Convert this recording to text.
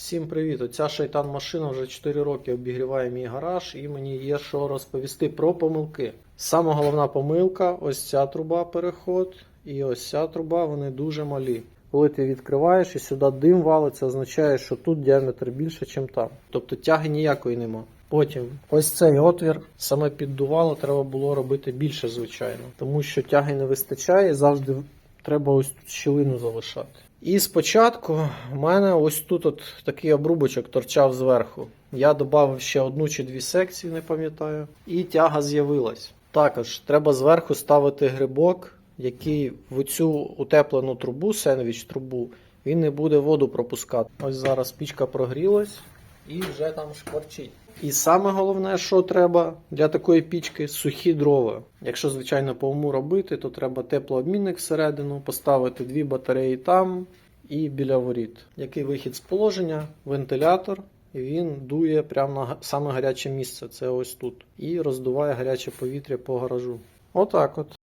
Всім привіт! Оця шайтан машина вже 4 роки обігріває мій гараж і мені є що розповісти про помилки. Саме головна помилка ось ця труба переход і ось ця труба, вони дуже малі. Коли ти відкриваєш і сюди дим валиться, означає, що тут діаметр більше, ніж там. Тобто тяги ніякої нема. Потім ось цей отвір, саме піддувало, треба було робити більше, звичайно, тому що тяги не вистачає, завжди треба ось тут щілину залишати. І спочатку в мене ось тут от такий обрубочок торчав зверху. Я додав ще одну чи дві секції, не пам'ятаю, і тяга з'явилась. Також треба зверху ставити грибок, який в цю утеплену трубу, сендвіч трубу, він не буде воду пропускати. Ось зараз пічка прогрілась і вже там шкварчить. І саме головне, що треба для такої пічки сухі дрова. Якщо, звичайно, по уму робити, то треба теплообмінник всередину, поставити дві батареї там і біля воріт. Який вихід з положення, вентилятор, і він дує прямо на саме гаряче місце. Це ось тут. І роздуває гаряче повітря по гаражу. Отак от.